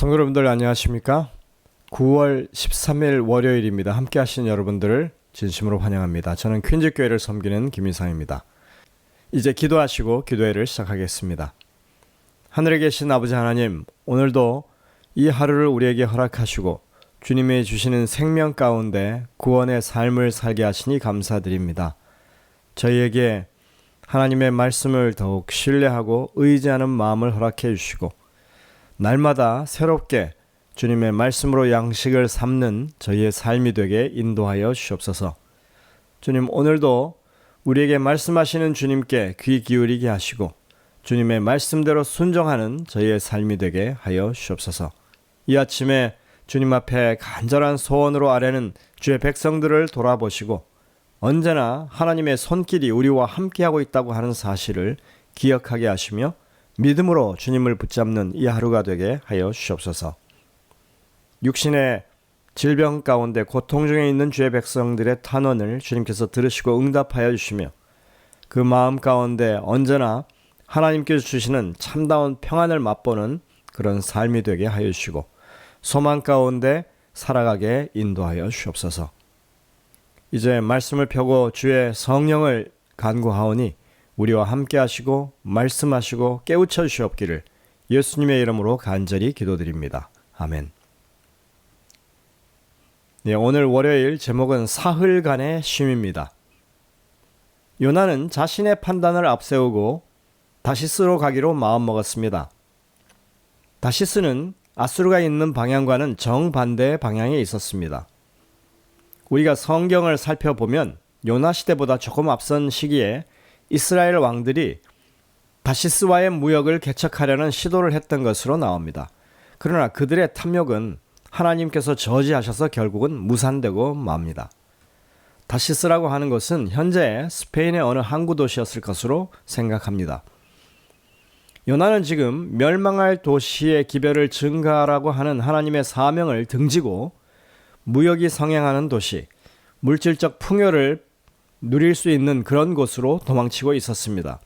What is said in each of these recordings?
성도 여러분들 안녕하십니까? 9월 13일 월요일입니다. 함께 하신 여러분들을 진심으로 환영합니다. 저는 퀸즈 교회를 섬기는 김인상입니다. 이제 기도하시고 기도회를 시작하겠습니다. 하늘에 계신 아버지 하나님, 오늘도 이 하루를 우리에게 허락하시고 주님의 주시는 생명 가운데 구원의 삶을 살게 하시니 감사드립니다. 저희에게 하나님의 말씀을 더욱 신뢰하고 의지하는 마음을 허락해 주시고 날마다 새롭게 주님의 말씀으로 양식을 삼는 저희의 삶이 되게 인도하여 주시옵소서. 주님 오늘도 우리에게 말씀하시는 주님께 귀 기울이게 하시고 주님의 말씀대로 순종하는 저희의 삶이 되게 하여 주옵소서. 이 아침에 주님 앞에 간절한 소원으로 아뢰는 주의 백성들을 돌아보시고 언제나 하나님의 손길이 우리와 함께하고 있다고 하는 사실을 기억하게 하시며 믿음으로 주님을 붙잡는 이 하루가 되게 하여 주옵소서. 육신의 질병 가운데 고통 중에 있는 주의 백성들의 탄원을 주님께서 들으시고 응답하여 주시며 그 마음 가운데 언제나 하나님께서 주시는 참다운 평안을 맛보는 그런 삶이 되게 하여 주시고 소망 가운데 살아가게 인도하여 주옵소서. 이제 말씀을 펴고 주의 성령을 간구하오니 우리와 함께 하시고 말씀하시고 깨우쳐 주시옵기를 예수님의 이름으로 간절히 기도드립니다. 아멘. 네, 오늘 월요일 제목은 사흘간의 쉼입니다. 요나는 자신의 판단을 앞세우고 다시스로 가기로 마음먹었습니다. 다시스는 아수르가 있는 방향과는 정반대의 방향에 있었습니다. 우리가 성경을 살펴보면 요나 시대보다 조금 앞선 시기에 이스라엘 왕들이 다시스와의 무역을 개척하려는 시도를 했던 것으로 나옵니다. 그러나 그들의 탐욕은 하나님께서 저지하셔서 결국은 무산되고 맙니다. 다시스라고 하는 것은 현재 스페인의 어느 항구 도시였을 것으로 생각합니다. 요나는 지금 멸망할 도시의 기별을 증가하라고 하는 하나님의 사명을 등지고 무역이 성행하는 도시, 물질적 풍요를 누릴 수 있는 그런 곳으로 도망치고 있었습니다.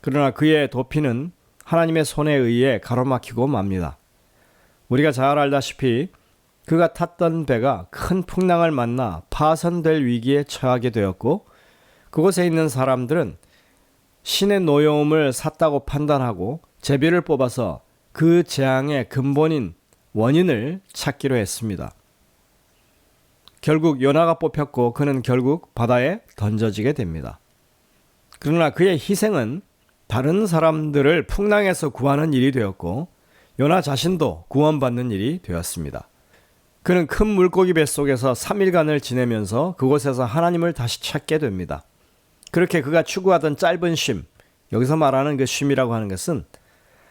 그러나 그의 도피는 하나님의 손에 의해 가로막히고 맙니다. 우리가 잘 알다시피 그가 탔던 배가 큰 풍랑을 만나 파선될 위기에 처하게 되었고 그곳에 있는 사람들은 신의 노여움을 샀다고 판단하고 제비를 뽑아서 그 재앙의 근본인 원인을 찾기로 했습니다. 결국 요나가 뽑혔고 그는 결국 바다에 던져지게 됩니다. 그러나 그의 희생은 다른 사람들을 풍랑에서 구하는 일이 되었고 요나 자신도 구원받는 일이 되었습니다. 그는 큰 물고기 뱃속에서 3일간을 지내면서 그곳에서 하나님을 다시 찾게 됩니다. 그렇게 그가 추구하던 짧은 쉼, 여기서 말하는 그 쉼이라고 하는 것은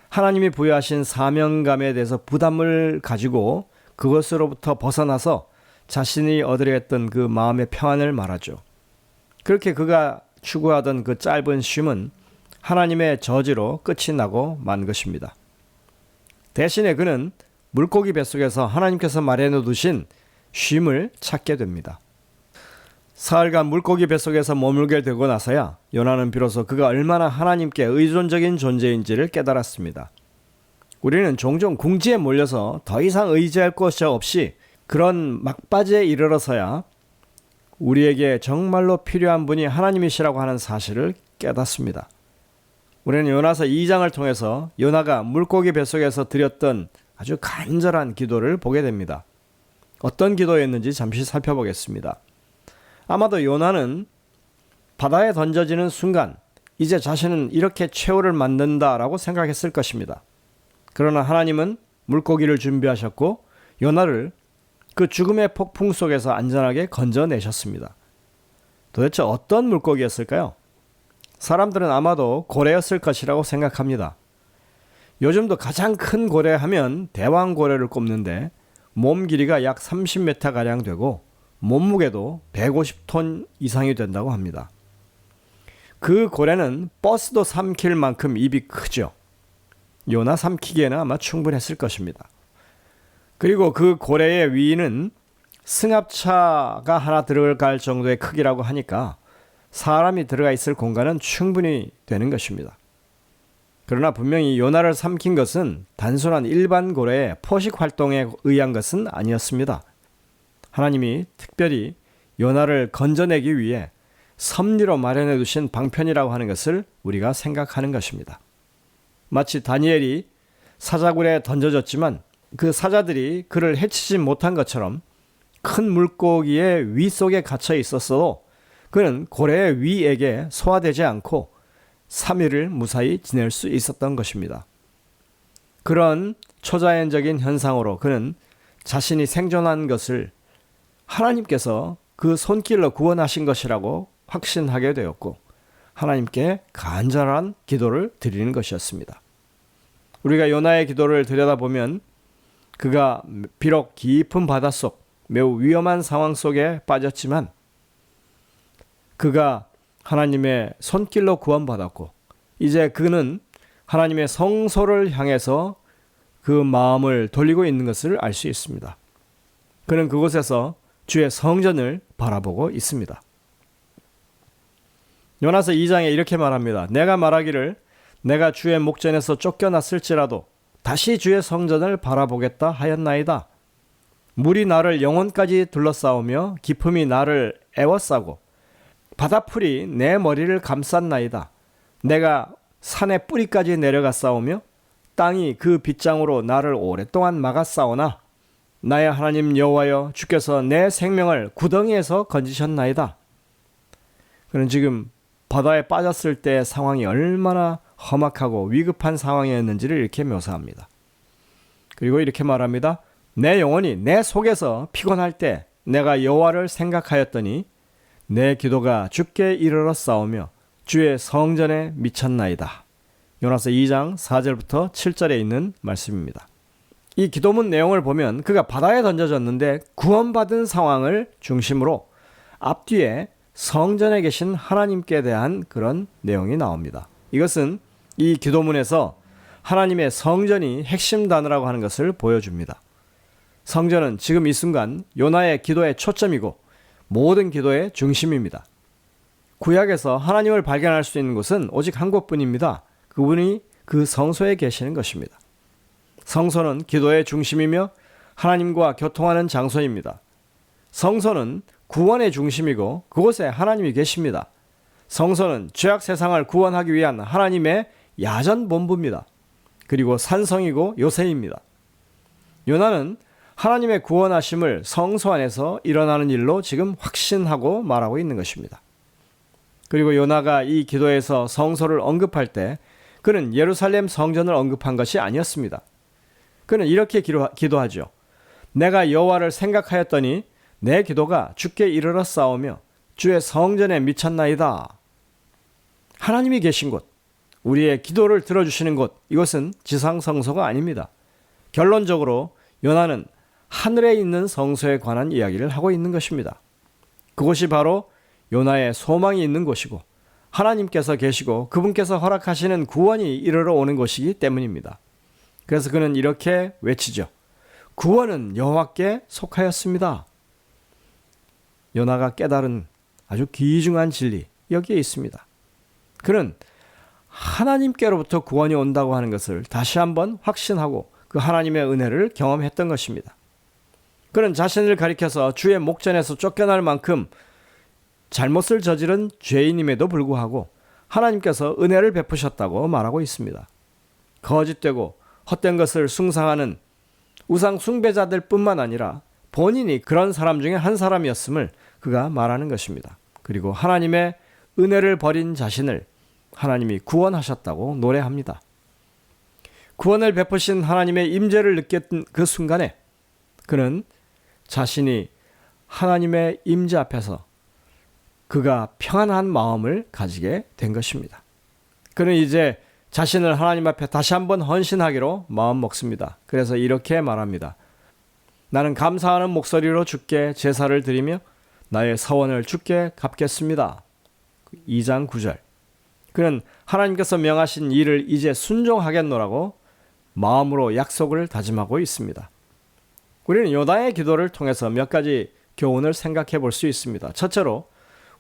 하나님이 부여하신 사명감에 대해서 부담을 가지고 그것으로부터 벗어나서 자신이 얻으려 했던 그 마음의 평안을 말하죠. 그렇게 그가 추구하던 그 짧은 쉼은 하나님의 저지로 끝이 나고 만 것입니다. 대신에 그는 물고기 뱃속에서 하나님께서 마련해 두신 쉼을 찾게 됩니다. 사흘간 물고기 뱃속에서 머물게 되고 나서야 요나는 비로소 그가 얼마나 하나님께 의존적인 존재인지를 깨달았습니다. 우리는 종종 궁지에 몰려서 더 이상 의지할 것이 없이 그런 막바지에 이르러서야 우리에게 정말로 필요한 분이 하나님이시라고 하는 사실을 깨닫습니다. 우리는 요나서 2장을 통해서 요나가 물고기 뱃속에서 드렸던 아주 간절한 기도를 보게 됩니다. 어떤 기도였는지 잠시 살펴보겠습니다. 아마도 요나는 바다에 던져지는 순간 이제 자신은 이렇게 최후를 만든다라고 생각했을 것입니다. 그러나 하나님은 물고기를 준비하셨고 요나를 그 죽음의 폭풍 속에서 안전하게 건져내셨습니다. 도대체 어떤 물고기였을까요? 사람들은 아마도 고래였을 것이라고 생각합니다. 요즘도 가장 큰 고래 하면 대왕고래를 꼽는데 몸 길이가 약 30m 가량 되고 몸무게도 150톤 이상이 된다고 합니다. 그 고래는 버스도 삼킬 만큼 입이 크죠. 요나 삼키기에는 아마 충분했을 것입니다. 그리고 그 고래의 위는 승합차가 하나 들어갈 정도의 크기라고 하니까 사람이 들어가 있을 공간은 충분히 되는 것입니다. 그러나 분명히 요나를 삼킨 것은 단순한 일반 고래의 포식 활동에 의한 것은 아니었습니다. 하나님이 특별히 요나를 건져내기 위해 섭리로 마련해 두신 방편이라고 하는 것을 우리가 생각하는 것입니다. 마치 다니엘이 사자굴에 던져졌지만 그 사자들이 그를 해치지 못한 것처럼 큰 물고기의 위 속에 갇혀 있었어도 그는 고래의 위에게 소화되지 않고 3일을 무사히 지낼 수 있었던 것입니다. 그런 초자연적인 현상으로 그는 자신이 생존한 것을 하나님께서 그 손길로 구원하신 것이라고 확신하게 되었고 하나님께 간절한 기도를 드리는 것이었습니다. 우리가 요나의 기도를 들여다보면 그가 비록 깊은 바닷속 매우 위험한 상황 속에 빠졌지만 그가 하나님의 손길로 구원받았고 이제 그는 하나님의 성소를 향해서 그 마음을 돌리고 있는 것을 알 수 있습니다. 그는 그곳에서 주의 성전을 바라보고 있습니다. 요나서 2장에 이렇게 말합니다. 내가 말하기를 내가 주의 목전에서 쫓겨났을지라도 다시 주의 성전을 바라보겠다 하였나이다. 물이 나를 영혼까지 둘러싸우며 기품이 나를 애워싸고 바다풀이 내 머리를 감쌌나이다. 내가 산의 뿌리까지 내려가 싸우며 땅이 그 빗장으로 나를 오랫동안 싸우나 나의 하나님 여호와여 주께서 내 생명을 구덩이에서 건지셨나이다. 그는 지금 바다에 빠졌을 때 상황이 얼마나 험악하고 위급한 상황이었는지를 이렇게 묘사합니다. 그리고 이렇게 말합니다. 내 영혼이 내 속에서 피곤할 때 내가 여호와를 생각하였더니 내 기도가 주께 이르러 싸우며 주의 성전에 미쳤나이다. 요나서 2장 4절부터 7절에 있는 말씀입니다. 이 기도문 내용을 보면 그가 바다에 던져졌는데 구원받은 상황을 중심으로 앞뒤에 성전에 계신 하나님께 대한 그런 내용이 나옵니다. 이것은 이 기도문에서 하나님의 성전이 핵심 단어라고 하는 것을 보여줍니다. 성전은 지금 이 순간 요나의 기도의 초점이고 모든 기도의 중심입니다. 구약에서 하나님을 발견할 수 있는 곳은 오직 한 곳뿐입니다. 그분이 그 성소에 계시는 것입니다. 성소는 기도의 중심이며 하나님과 교통하는 장소입니다. 성소는 구원의 중심이고 그곳에 하나님이 계십니다. 성소는 죄악 세상을 구원하기 위한 하나님의 야전 본부입니다. 그리고 산성이고 요새입니다. 요나는 하나님의 구원하심을 성소 안에서 일어나는 일로 지금 확신하고 말하고 있는 것입니다. 그리고 요나가 이 기도에서 성소를 언급할 때 그는 예루살렘 성전을 언급한 것이 아니었습니다. 그는 이렇게 기도하죠. 내가 여호와를 생각하였더니 내 기도가 주께 이르러 싸우며 주의 성전에 미쳤나이다. 하나님이 계신 곳, 우리의 기도를 들어주시는 곳, 이것은 지상성소가 아닙니다. 결론적으로 요나는 하늘에 있는 성소에 관한 이야기를 하고 있는 것입니다. 그곳이 바로 요나의 소망이 있는 곳이고 하나님께서 계시고 그분께서 허락하시는 구원이 이르러 오는 곳이기 때문입니다. 그래서 그는 이렇게 외치죠. 구원은 여호와께 속하였습니다. 요나가 깨달은 아주 귀중한 진리 여기에 있습니다. 그는 하나님께로부터 구원이 온다고 하는 것을 다시 한번 확신하고 그 하나님의 은혜를 경험했던 것입니다. 그는 자신을 가리켜서 주의 목전에서 쫓겨날 만큼 잘못을 저지른 죄인임에도 불구하고 하나님께서 은혜를 베푸셨다고 말하고 있습니다. 거짓되고 헛된 것을 숭상하는 우상 숭배자들 뿐만 아니라 본인이 그런 사람 중에 한 사람이었음을 그가 말하는 것입니다. 그리고 하나님의 은혜를 버린 자신을 하나님이 구원하셨다고 노래합니다. 구원을 베푸신 하나님의 임재를 느꼈던 그 순간에 그는 자신이 하나님의 임재 앞에서 그가 평안한 마음을 가지게 된 것입니다. 그는 이제 자신을 하나님 앞에 다시 한번 헌신하기로 마음 먹습니다. 그래서 이렇게 말합니다. 나는 감사하는 목소리로 주께 제사를 드리며 나의 서원을 주께 갚겠습니다. 2장 9절. 그는 하나님께서 명하신 일을 이제 순종하겠노라고 마음으로 약속을 다짐하고 있습니다. 우리는 요다의 기도를 통해서 몇 가지 교훈을 생각해 볼 수 있습니다. 첫째로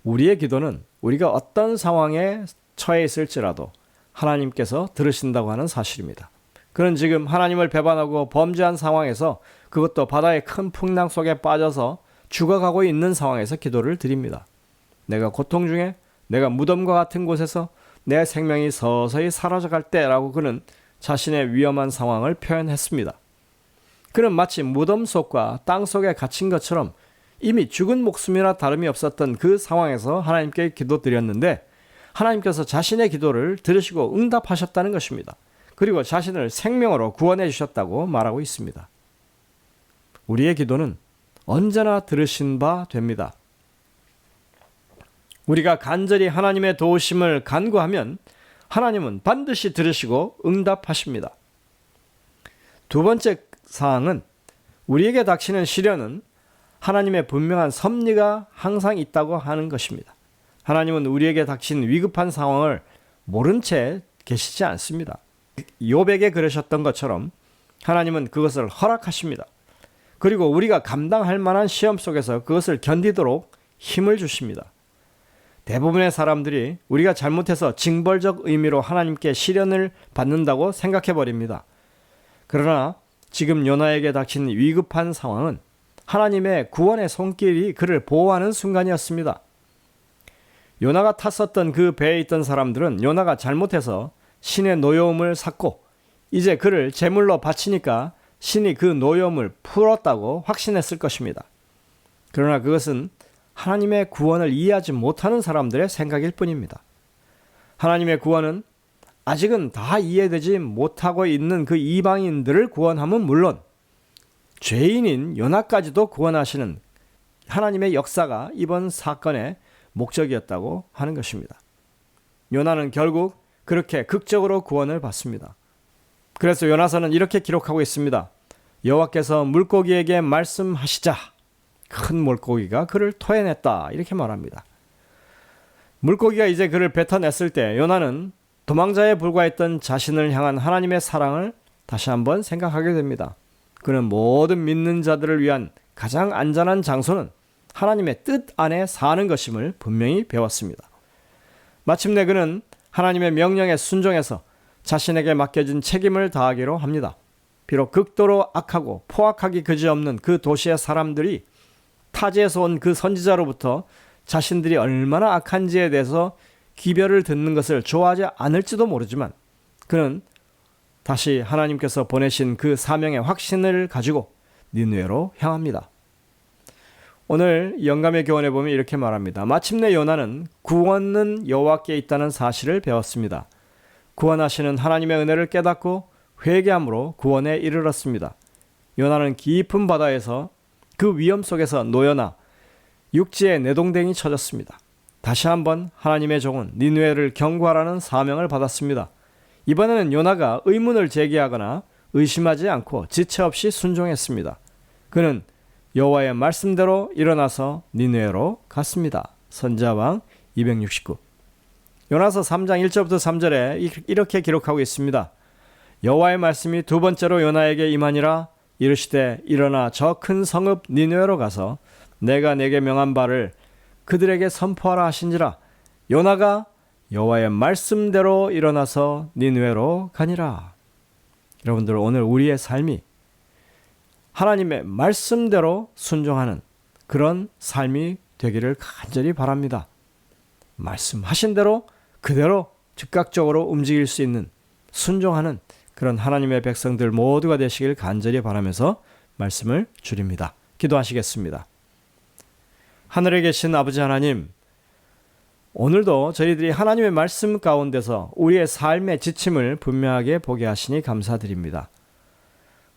우리의 기도는 우리가 어떤 상황에 처해 있을지라도 하나님께서 들으신다고 하는 사실입니다. 그는 지금 하나님을 배반하고 범죄한 상황에서 그것도 바다의 큰 풍랑 속에 빠져서 죽어가고 있는 상황에서 기도를 드립니다. 내가 고통 중에 내가 무덤과 같은 곳에서 내 생명이 서서히 사라져갈 때라고 그는 자신의 위험한 상황을 표현했습니다. 그는 마치 무덤 속과 땅 속에 갇힌 것처럼 이미 죽은 목숨이나 다름이 없었던 그 상황에서 하나님께 기도드렸는데 하나님께서 자신의 기도를 들으시고 응답하셨다는 것입니다. 그리고 자신을 생명으로 구원해 주셨다고 말하고 있습니다. 우리의 기도는 언제나 들으신 바 됩니다. 우리가 간절히 하나님의 도우심을 간구하면 하나님은 반드시 들으시고 응답하십니다. 두 번째 사항은 우리에게 닥치는 시련은 하나님의 분명한 섭리가 항상 있다고 하는 것입니다. 하나님은 우리에게 닥친 위급한 상황을 모른 채 계시지 않습니다. 요백에 그러셨던 것처럼 하나님은 그것을 허락하십니다. 그리고 우리가 감당할 만한 시험 속에서 그것을 견디도록 힘을 주십니다. 대부분의 사람들이 우리가 잘못해서 징벌적 의미로 하나님께 시련을 받는다고 생각해 버립니다. 그러나 지금 요나에게 닥친 위급한 상황은 하나님의 구원의 손길이 그를 보호하는 순간이었습니다. 요나가 탔었던 그 배에 있던 사람들은 요나가 잘못해서 신의 노여움을 샀고 이제 그를 제물로 바치니까 신이 그 노여움을 풀었다고 확신했을 것입니다. 그러나 그것은 하나님의 구원을 이해하지 못하는 사람들의 생각일 뿐입니다. 하나님의 구원은 아직은 다 이해되지 못하고 있는 그 이방인들을 구원함은 물론 죄인인 요나까지도 구원하시는 하나님의 역사가 이번 사건의 목적이었다고 하는 것입니다. 요나는 결국 그렇게 극적으로 구원을 받습니다. 그래서 요나서는 이렇게 기록하고 있습니다. 여호와께서 물고기에게 말씀하시자 큰 물고기가 그를 토해냈다 이렇게 말합니다. 물고기가 이제 그를 뱉어냈을 때 요나는 도망자에 불과했던 자신을 향한 하나님의 사랑을 다시 한번 생각하게 됩니다. 그는 모든 믿는 자들을 위한 가장 안전한 장소는 하나님의 뜻 안에 사는 것임을 분명히 배웠습니다. 마침내 그는 하나님의 명령에 순종해서 자신에게 맡겨진 책임을 다하기로 합니다. 비록 극도로 악하고 포악하기 그지없는 그 도시의 사람들이 타지에서 온 그 선지자로부터 자신들이 얼마나 악한지에 대해서 기별을 듣는 것을 좋아하지 않을지도 모르지만 그는 다시 하나님께서 보내신 그 사명의 확신을 가지고 니누에로 향합니다. 오늘 영감의 교훈에 보면 이렇게 말합니다. 마침내 요나는 구원은 여호와께 있다는 사실을 배웠습니다. 구원하시는 하나님의 은혜를 깨닫고 회개함으로 구원에 이르렀습니다. 요나는 깊은 바다에서 그 위험 속에서 노여나 육지에 내동댕이 쳐졌습니다. 다시 한번 하나님의 종은 니누에를 경고하라는 사명을 받았습니다. 이번에는 요나가 의문을 제기하거나 의심하지 않고 지체 없이 순종했습니다. 그는 여호와의 말씀대로 일어나서 니누에로 갔습니다. 선자왕 269. 요나서 3장 1절부터 3절에 이렇게 기록하고 있습니다. 여호와의 말씀이 두 번째로 요나에게 임하니라 이르시되 일어나 저 큰 성읍 니누에로 가서 내가 내게 명한 바를 그들에게 선포하라 하신지라 요나가 여호와의 말씀대로 일어나서 니누에로 가니라. 여러분들 오늘 우리의 삶이 하나님의 말씀대로 순종하는 그런 삶이 되기를 간절히 바랍니다. 말씀하신 대로 그대로 즉각적으로 움직일 수 있는 순종하는 그런 하나님의 백성들 모두가 되시길 간절히 바라면서 말씀을 줄입니다. 기도하시겠습니다. 하늘에 계신 아버지 하나님, 오늘도 저희들이 하나님의 말씀 가운데서 우리의 삶의 지침을 분명하게 보게 하시니 감사드립니다.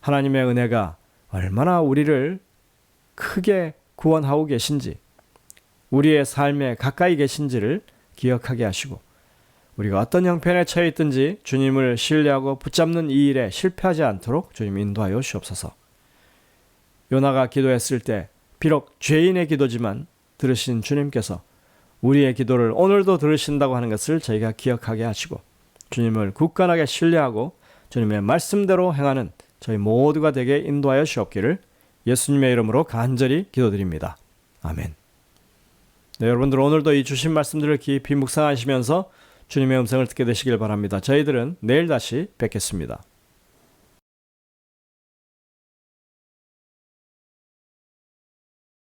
하나님의 은혜가 얼마나 우리를 크게 구원하고 계신지, 우리의 삶에 가까이 계신지를 기억하게 하시고, 우리가 어떤 형편에 처해 있든지 주님을 신뢰하고 붙잡는 이 일에 실패하지 않도록 주님 인도하여 주옵소서. 요나가 기도했을 때 비록 죄인의 기도지만 들으신 주님께서 우리의 기도를 오늘도 들으신다고 하는 것을 저희가 기억하게 하시고 주님을 굳건하게 신뢰하고 주님의 말씀대로 행하는 저희 모두가 되게 인도하여 주옵기를 예수님의 이름으로 간절히 기도드립니다. 아멘. 네, 여러분들 오늘도 이 주신 말씀들을 깊이 묵상하시면서 주님의 음성을 듣게 되시길 바랍니다. 저희들은 내일 다시 뵙겠습니다.